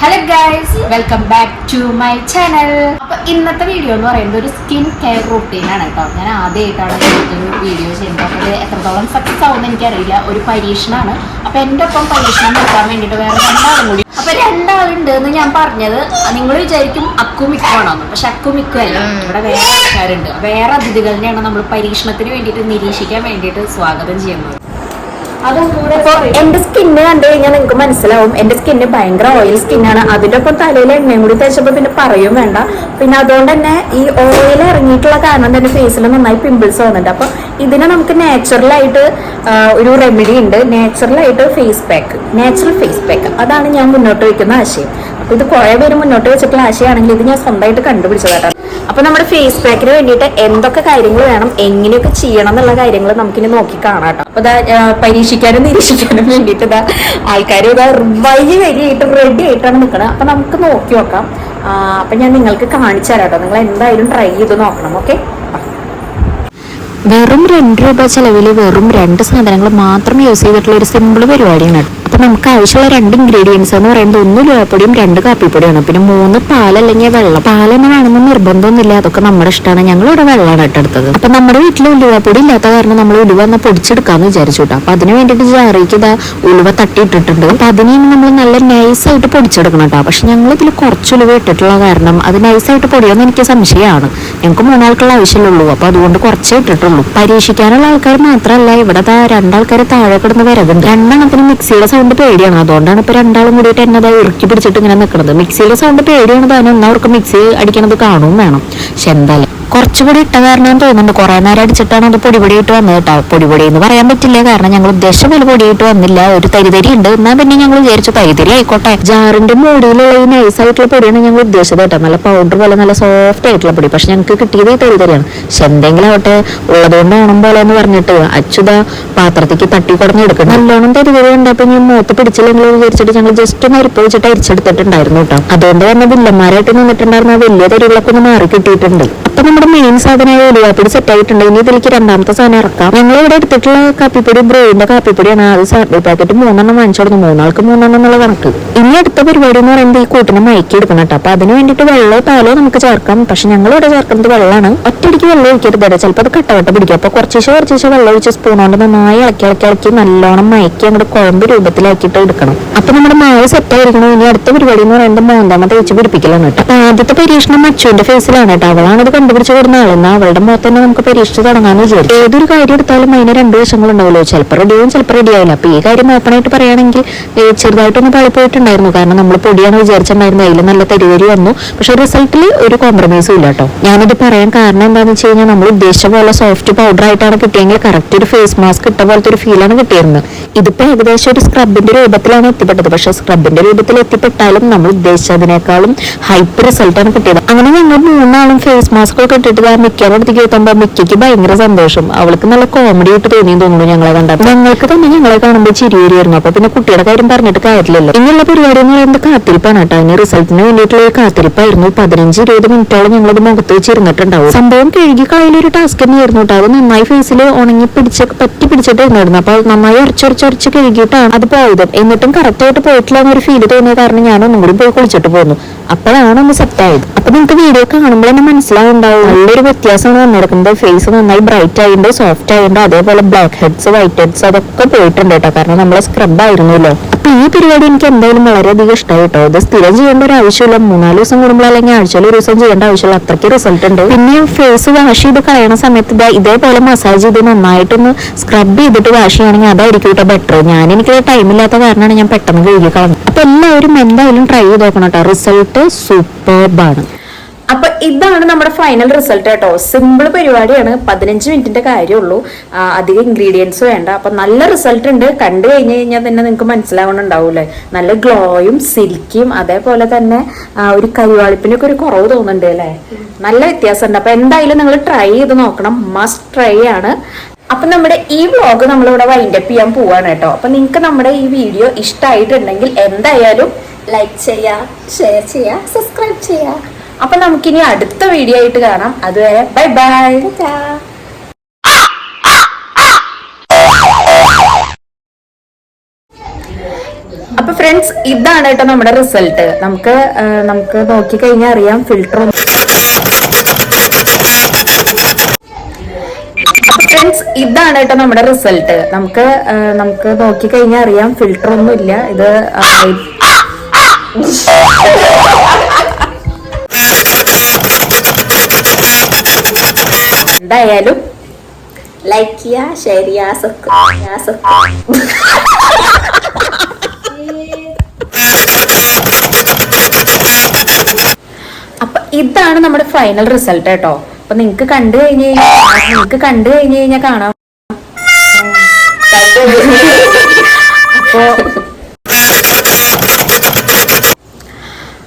Hello guys welcome back to my channel അപ്പൊ ഇന്നത്തെ video എന്ന് പറയുന്നത് ഒരു സ്കിൻ കെയർ റൂട്ടീൻ ആണ് കേട്ടോ. ഞാൻ ആദ്യമായിട്ടാണ് ഒരു വീഡിയോ ചെയ്യുന്നത്. അപ്പോൾ ഇത് എത്രത്തോളം സക്സസ് ആവുമെന്ന് എനിക്കറിയില്ല. ഒരു പരീക്ഷണമാണ്. അപ്പൊ എന്റെ ഒപ്പം പരീക്ഷണം നടത്താൻ വേണ്ടിയിട്ട് വേറെ രണ്ടാളും കൂടി. അപ്പൊ രണ്ടാളുണ്ട് എന്ന് ഞാൻ പറഞ്ഞത് നിങ്ങൾ വിചാരിക്കും അക്കു മിക്കുവാണോന്ന്. പക്ഷെ അക്കു മിക്കുവല്ല ഇവിടെ വേറെ ആൾക്കാരുണ്ട്. വേറെ അതിഥികളിനെയാണ് നമ്മൾ പരീക്ഷണത്തിന് വേണ്ടിയിട്ട് നിരീക്ഷിക്കാൻ വേണ്ടിയിട്ട് സ്വാഗതം ചെയ്യുന്നത് അപ്പൊ എന്റെ സ്കിന്ന് കണ്ടു കഴിഞ്ഞാൽ നിങ്ങൾക്ക് മനസ്സിലാവും. എന്റെ സ്കിന്ന് ഭയങ്കര ഓയിൽ സ്കിന്നാണ് അതിന്റെ ഒപ്പം തലയിൽ എണ്ണയും കൂടി തേച്ചപ്പോ പിന്നെ പറയും വേണ്ട. പിന്നെ അതുകൊണ്ട് തന്നെ ഈ ഓയിൽ ഇറങ്ങിയിട്ടുള്ള കാരണം തന്നെ ഫേസിൽ നന്നായി പിമ്പിൾസ് വന്നിട്ടുണ്ട്. അപ്പൊ ഇതിനെ നമുക്ക് നാച്ചുറലായിട്ട് ഒരു റെമഡി ഉണ്ട്. നാച്ചുറലായിട്ട് face pack natural face pack അതാണ് ഞാൻ മുന്നോട്ട് വയ്ക്കുന്ന ആശയം. ഇത് കുറെ പേര് മുന്നോട്ട് വെച്ചിട്ടുള്ള ആശയമാണെങ്കിൽ ഇത് ഞാൻ സ്വന്തമായിട്ട് കണ്ടുപിടിച്ചതാട്ടോ. അപ്പൊ നമ്മുടെ ഫേസ് പാക്കിന് വേണ്ടിയിട്ട് എന്തൊക്കെ കാര്യങ്ങൾ വേണം എങ്ങനെയൊക്കെ ചെയ്യണം എന്നുള്ള കാര്യങ്ങൾ നമുക്കിനി നോക്കി കാണാം കേട്ടോ അപ്പൊ ഇതാ പരീക്ഷിക്കാനും നിരീക്ഷിക്കാനും വേണ്ടിയിട്ട് ഇതാ ആൾക്കാർ ഇതാ വലിയ വലിയായിട്ട് റെഡി ആയിട്ടാണ് നിൽക്കുന്നത് അപ്പൊ നമുക്ക് നോക്കി നോക്കാം. അപ്പൊ ഞാൻ നിങ്ങൾക്ക് കാണിച്ചു തരാം കേട്ടോ നിങ്ങൾ എന്തായാലും ട്രൈ ചെയ്ത് നോക്കണം ഓക്കെ വെറും രണ്ട് രൂപ ചെലവിൽ വെറും രണ്ട് സാധനങ്ങൾ മാത്രം യൂസ് ചെയ്തിട്ടുള്ള ഒരു സിമ്പിൾ പരിപാടിയാണ് അപ്പൊ നമുക്ക് ആവശ്യമുള്ള രണ്ട് ഇൻഗ്രീഡിയൻസ് എന്ന് പറയുന്നത് ഒന്ന് ലോപ്പൊടിയും രണ്ട് കാപ്പിപ്പൊടിയാണ്. പിന്നെ മൂന്ന് പാൽ അല്ലെങ്കിൽ വെള്ളം. പാലെന്ന് വേണമെന്ന് നിർബന്ധമൊന്നുമില്ല. അതൊക്കെ നമ്മുടെ ഇഷ്ടമാണ്. ഞങ്ങൾ ഇവിടെ വെള്ളമാണ് ഇട്ടെടുത്തത് അപ്പൊ നമ്മുടെ വീട്ടിൽ ഉലുവപ്പൊടി ഇല്ലാത്ത കാരണം നമ്മൾ ഉലുവ എന്നാൽ പൊടിച്ചെടുക്കാന്ന് വിചാരിച്ചു കേട്ടോ. അപ്പൊ അതിന് വേണ്ടിയിട്ട് ജാറിക്ക് ഉലുവ തട്ടിയിട്ടിട്ടുണ്ട്. അപ്പൊ അതിനെ നമ്മൾ നല്ല നൈസായിട്ട് പൊടിച്ചെടുക്കണം കേട്ടോ. പക്ഷെ ഞങ്ങൾ ഇതിൽ കുറച്ച് ഉലുവ ഇട്ടിട്ടുള്ള കാരണം അത് നൈസായിട്ട് പൊടിയാന്ന് എനിക്ക് സംശയമാണ്. ഞങ്ങൾക്ക് മൂന്നാൾക്കുള്ള ആവശ്യമുള്ളൂ. അപ്പൊ അതുകൊണ്ട് കുറച്ചേ ഇട്ടിട്ടുള്ളൂ. പരീക്ഷിക്കാനുള്ള ആൾക്കാർ മാത്രമല്ല ഇവിടെ രണ്ടാൾക്കാർ താഴെ കിടന്ന് വരവുണ്ട് രണ്ടെണ്ണത്തിന് മിക്സിയുടെ സൗണ്ട് പേടിയാണ്. അതുകൊണ്ടാണ് ഇപ്പൊ രണ്ടാളും കൂടിയിട്ട് എന്നെ ഇറുക്കി പിടിച്ചിട്ട് ഇങ്ങനെ നിൽക്കുന്നത് മിക്സിയിലെ സൗണ്ട് പേടിയാണ്. താനും എന്നാ അവർക്ക് മിക്സി അടിക്കണത് കാണും വേണം. പക്ഷെ എന്തായാലും കുറച്ചുകൂടി ഇട്ട കാരണം തോന്നുന്നുണ്ട്. കുറെ നേരം അടിച്ചിട്ടാണ് അത് പൊടിപൊടി ഇട്ട് വന്നത് കേട്ടോ. പൊടിപൊടി എന്ന് പറയാൻ പറ്റില്ല. കാരണം ഞങ്ങൾ ഉദ്ദേശിച്ച പോലെ പൊടിയിട്ട് വന്നില്ല. ഒരു തരിതരി ഉണ്ട്. എന്നാൽ പിന്നെ ഞങ്ങൾ വിചാരിച്ചു തരിതരി ആയിക്കോട്ടെ. ജാറിന്റെ മൂടിയിലുള്ള ഈ നൈസ് ആയിട്ടുള്ള പൊടിയാണ് ഞങ്ങൾ ഉദ്ദേശിച്ചത് കേട്ടോ. നല്ല പൗഡർ പോലെ നല്ല സോഫ്റ്റ് ആയിട്ടുള്ള പൊടി. പക്ഷെ ഞങ്ങൾക്ക് കിട്ടിയത് ഈ തരിതരിയാണ്. പക്ഷെ എന്തെങ്കിലും ആവട്ടെ ഉള്ളതുകൊണ്ട് ഓണം പോലെ എന്ന് പറഞ്ഞിട്ട് അച്യുത പാത്രത്തേക്ക് തട്ടി കൊടുന്ന് എടുക്കണം നല്ലോണം തരിതരി ഉണ്ടപ്പോ ഞാൻ മൂത്ത് പിടിച്ചില്ലെങ്കിൽ വിചാരിച്ചിട്ട് ഞങ്ങൾ ജസ്റ്റ് അരിപ്പ് വെച്ചിട്ട് അരിച്ചെടുത്തിട്ടുണ്ടായിരുന്നു കേട്ടോ. അതുകൊണ്ട് തന്നെ വില്ലന്മാരായിട്ട് നിന്നിട്ടുണ്ടായിരുന്ന വലിയ തരികളൊക്കെ ഒന്ന് മാറി കിട്ടിയിട്ടുണ്ട്. അപ്പൊ നമ്മുടെ മെയിൻ സാധനമായ ഉലുവാപ്പൊടി സെറ്റ് ആയിട്ടുണ്ട്. ഇനി ഇതിലേക്ക് രണ്ടാമത്തെ സാധനം ഇറക്കാം. ഞങ്ങൾ ഇവിടെ എടുത്തിട്ടുള്ള കാപ്പിപ്പൊടി ബ്രോയിന്റെ കാപ്പിപ്പൊടിയാണ് അത് സാറിന്റെ പാക്കറ്റ് മൂന്നെണ്ണം വാങ്ങിച്ചു കൊടുത്തു. മൂന്നാൾക്ക് മൂന്നെണ്ണം എന്നുള്ള കണക്ക്. ഇനി അടുത്ത പരിപാടി എന്ന് പറയുമ്പോൾ ഈ കൂട്ടിനെ മയക്കി എടുക്കണം കേട്ടോ. അപ്പൊ അതിന് വേണ്ടിയിട്ട് വെള്ളമോ പാലോ നമുക്ക് ചേർക്കാം. പക്ഷെ ഞങ്ങൾ ഇവിടെ ചേർക്കുന്നത് വെള്ളമാണ്. ഒറ്റയടിക്ക് വെള്ളം ഒഴിക്കരുത് ചിലപ്പോൾ അത് കട്ടവട്ട പിടിക്കും. അപ്പൊ കുറച്ചേശ്ശെ കുറച്ചേശ്ശെ വെള്ളം ഒഴിച്ച് സ്പൂൺ കൊണ്ട് നന്നായി ഇളക്കി ഇളക്കി ഇളക്കി നല്ലോണം മയക്കി അങ്ങോട്ട് കുഴമ്പ് രൂപത്തിലാക്കിയിട്ട് എടുക്കണം. അപ്പൊ നമ്മുടെ മാവ് സെറ്റ് ആയിരിക്കണം. ഇനി അടുത്ത പരിപാടി എന്ന് പറയുമ്പോൾ മൂന്നാമത്തെ തേച്ച് പിടിപ്പിക്കലാണ് കേട്ടോ. ആദ്യത്തെ പരീക്ഷണം മച്ചുവിന്റെ ഫേസിലാണ് കേട്ടോ. അവളാണ് ഇത് കൊടുന്ന കൊടുക്കുന്ന ആളെന്നാ അവളുടെ മുഖത്ത് തന്നെ നമുക്ക് പരീക്ഷിച്ച് തുടങ്ങാന്ന് വിചാരിച്ചു ഏതൊരു കാര്യം എടുത്താലും അതിന് രണ്ട് വശങ്ങളുണ്ടാവുമല്ലോ. ചിലപ്പോൾ റെഡിയാവും ചിലപ്പോൾ റെഡി ആവില്ല. അപ്പൊ ഈ കാര്യം ഓപ്പണായിട്ട് പറയുകയാണെങ്കിൽ ചെറുതായിട്ടൊന്ന് പഴിപ്പോയിട്ടുണ്ടായിരുന്നു കാരണം നമ്മൾ പൊടിയാണ് വിചാരിച്ചിട്ടുണ്ടായിരുന്നത് അതിൽ നല്ല തെരുവരി വന്നു. പക്ഷെ റിസൾട്ടിൽ ഒരു കോംപ്രമൈസും ഇല്ല കേട്ടോ. ഞാനിത് പറയാൻ കാരണം എന്താണെന്ന് വെച്ച് കഴിഞ്ഞാൽ നമ്മൾ ഉദ്ദേശിച്ച പോലെ സോഫ്റ്റ് പൗഡർ ആയിട്ടാണ് കിട്ടിയെങ്കിൽ കറക്റ്റ് ഒരു ഫേസ് മാസ്ക് ഇട്ട പോലത്തെ ഒരു ഫീലാണ് കിട്ടിയിരുന്നത്. ഇതിപ്പോ ഏകദേശം ഒരു സ്ക്രബിന്റെ രൂപത്തിലാണ് എത്തിപ്പെട്ടത്. പക്ഷെ സ്ക്രബിന്റെ രൂപത്തിൽ എത്തിപ്പെട്ടാലും നമ്മൾ ഉദ്ദേശിച്ചതിനേക്കാളും ഹൈപ്പ് റിസൾട്ടാണ് കിട്ടിയത്. അങ്ങനെ ഞങ്ങൾ മൂന്നാളും ഫേസ് മാസ്ക് ഇട്ടിട്ട് ആ മിക്കയുടെ അടുത്തേക്ക് എത്തുമ്പോൾ മിക്കയ്ക്ക് ഭയങ്കര സന്തോഷം. അവൾക്ക് നല്ല കോമഡി ആയിട്ട് തോന്നിയെന്ന് തോന്നുന്നു ഞങ്ങളെ കണ്ടപ്പോൾ ഞങ്ങൾക്ക് തന്നെ ഞങ്ങളെ കാണുമ്പോൾ ചിരി വരുമായിരുന്നു അപ്പൊ പിന്നെ കുട്ടിയുടെ കാര്യം പറഞ്ഞിട്ട് കാര്യമില്ലല്ലോ. ഇനിയുള്ള പരിപാടി എന്ന് പറയുന്നത് കാത്തിരിപ്പാണ് കേട്ടോ. അതിന് റിസൾട്ടിന് വേണ്ടിയിട്ടുള്ള ഒരു കാത്തിരിപ്പായിരുന്നു. പതിനഞ്ച് ഇരുപത് മിനിറ്റോളം ഞങ്ങളത് മുഖത്ത് വെച്ചിരുന്നിട്ടുണ്ടാവും. സംഭവം കഴുകി കളയിലൊരു ടാസ്ക് തന്നെയായിരുന്നു കേട്ടോ. അത് നന്നായി ഫേസിൽ ഉണങ്ങി പിടിച്ച പറ്റി പിടിച്ചിട്ടായിരുന്നു അപ്പൊ നന്നായി ഉറച്ചുറച്ചുറച്ച് കഴുകിയിട്ടാണ് അത് പോയത്. എന്നിട്ടും കറക്റ്റ് ആയിട്ട് പോയിട്ടില്ല എന്നൊരു ഫീൽ തോന്നിയ കാരണം ഞാൻ ഒന്നും കൂടി പോയി കുളിച്ചിട്ട് പോന്നു. അപ്പോഴാണ് ഒന്ന് സെറ്റ് ആയത്. അപ്പൊ നിങ്ങൾക്ക് വീഡിയോ കാണുമ്പോൾ തന്നെ മനസ്സിലാവുണ്ടാവും. നല്ലൊരു വ്യത്യാസമാണ് വന്നിരിക്കുന്നത് ഫേസ് നന്നായി ബ്രൈറ്റ് ആയിട്ടുണ്ട് സോഫ്റ്റ് ആയിട്ടുണ്ട് അതേപോലെ ബ്ലാക്ക് ഹെഡ്സ് വൈറ്റ് ഹെഡ്സ് അതൊക്കെ പോയിട്ടുണ്ട് കേട്ടോ. കാരണം നമ്മളെ സ്ക്രബ് ആയിരുന്നല്ലോ. അപ്പൊ ഈ പരിപാടി എനിക്ക് എന്തായാലും വളരെയധികം ഇഷ്ടമായി കേട്ടോ. ഇത് സ്ഥിരം ചെയ്യേണ്ട ഒരു ആവശ്യമില്ല. മൂന്നാൽ ദിവസം കൂടുമ്പോൾ അല്ലെങ്കിൽ ആഴ്ചയിൽ ഒരു ദിവസം ചെയ്യേണ്ട ആവശ്യമില്ല. അത്രയ്ക്ക് റിസൾട്ട് ഉണ്ട്. പിന്നെ ഫേസ് വാഷ് ചെയ്ത് കളയണ സമയത്ത് ഇതാ ഇതേപോലെ മസാജ് ചെയ്ത് നന്നായിട്ടൊന്ന് സ്ക്രബ് ചെയ്തിട്ട് വാഷ് ചെയ്യുകയാണെങ്കിൽ അതായിരിക്കും കേട്ടോ ബെറ്റർ ഞാൻ എനിക്ക് ടൈം ഇല്ലാത്ത കാരണമാണ് ഞാൻ പെട്ടെന്ന് കഴുകി കളഞ്ഞത്. അപ്പൊ എല്ലാവരും എന്തായാലും ട്രൈ ചെയ്ത് നോക്കണം കേട്ടോ. റിസൾട്ട് സൂപ്പർബാണ് അപ്പൊ ഇതാണ് നമ്മുടെ ഫൈനൽ റിസൾട്ട് കേട്ടോ. സിമ്പിൾ പരിപാടിയാണ്. പതിനഞ്ച് മിനിറ്റിന്റെ കാര്യമുള്ളൂ. അധികം ഇൻഗ്രീഡിയൻസ് വേണ്ട. അപ്പൊ നല്ല റിസൾട്ട് ഉണ്ട്. കണ്ടു കഴിഞ്ഞു കഴിഞ്ഞാൽ തന്നെ നിങ്ങൾക്ക് മനസ്സിലാവണുണ്ടാവൂലേ നല്ല ഗ്ലോയും സിൽക്കിയും അതേപോലെ തന്നെ ഒരു കരിവാളിപ്പിനൊക്കെ ഒരു കുറവ് തോന്നുന്നുണ്ട് അല്ലേ? നല്ല വ്യത്യാസമുണ്ട്. അപ്പൊ എന്തായാലും നിങ്ങൾ ട്രൈ ചെയ്ത് നോക്കണം. മസ്റ്റ് ട്രൈ ആണ്. അപ്പൊ നമ്മുടെ ഈ വ്ളോഗ് നമ്മളിവിടെ വൈൻഡപ്പ് ചെയ്യാൻ പോവാണ് കേട്ടോ. അപ്പൊ നിങ്ങൾക്ക് നമ്മുടെ ഈ വീഡിയോ ഇഷ്ടമായിട്ടുണ്ടെങ്കിൽ എന്തായാലും ലൈക്ക് ചെയ്യുക ഷെയർ ചെയ്യുക സബ്സ്ക്രൈബ് ചെയ്യുക അപ്പൊ നമുക്കിനി അടുത്ത വീഡിയോ ആയിട്ട് കാണാം. അതുവരെ ബൈ ബൈ അപ്പൊ ഫ്രണ്ട്സ് ഇതാണ് കേട്ടോ നമ്മുടെ റിസൾട്ട് നമുക്ക് നമുക്ക് നോക്കി കഴിഞ്ഞാൽ അറിയാം ഫിൽട്ടർ ഫ്രണ്ട്സ് ഇതാണ് കേട്ടോ നമ്മുടെ റിസൾട്ട് നമുക്ക് നമുക്ക് നോക്കി കഴിഞ്ഞാൽ അറിയാം ഫിൽട്ടർ ഒന്നും ഇല്ല ഇത് എന്തായാലും ലൈക്ക് ചെയ്യുക ഷെയർ ചെയ്യുക സബ്സ്ക്രൈബ് അപ്പൊ ഇതാണ് നമ്മുടെ ഫൈനൽ റിസൾട്ട് കേട്ടോ. അപ്പൊ നിങ്ങക്ക് കണ്ടു കഴിഞ്ഞ് കഴിഞ്ഞാൽ നിങ്ങക്ക് കണ്ടു കഴിഞ്ഞ് കഴിഞ്ഞാൽ കാണാം.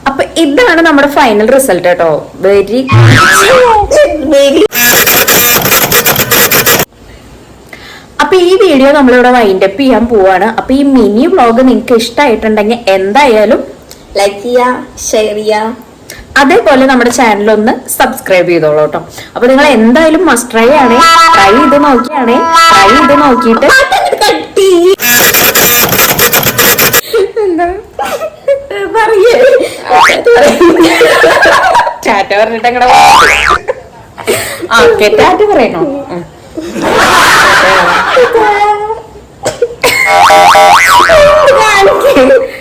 അപ്പൊ ഇതാണ് നമ്മുടെ ഫൈനൽ റിസൾട്ട് കേട്ടോ. വെരി വെരി അപ്പൊ ഈ വീഡിയോ നമ്മളിവിടെ വൈൻഡപ്പ് ചെയ്യാൻ പോവാണ്. അപ്പൊ ഈ മിനി വ്ലോഗ് നിങ്ങൾക്ക് ഇഷ്ടമായിട്ടുണ്ടെങ്കിൽ എന്തായാലും ലൈക്ക് ചെയ്യുക ഷെയർ ചെയ്യുക അതേപോലെ നമ്മുടെ ചാനൽ ഒന്ന് സബ്സ്ക്രൈബ് ചെയ്തോളൂ കേട്ടോ അപ്പൊ നിങ്ങൾ എന്തായാലും മസ്റ്റ് ട്രൈ ആണ്. ട്രൈ ചെയ്ത് നോക്കിയാണേ. ട്രൈ ചെയ്ത് നോക്കിയിട്ട് ടാറ്റ പറഞ്ഞിട്ട് ആ ഓക്കെ ടാറ്റ പറയണോ? ഉം. കാണിക്ക്.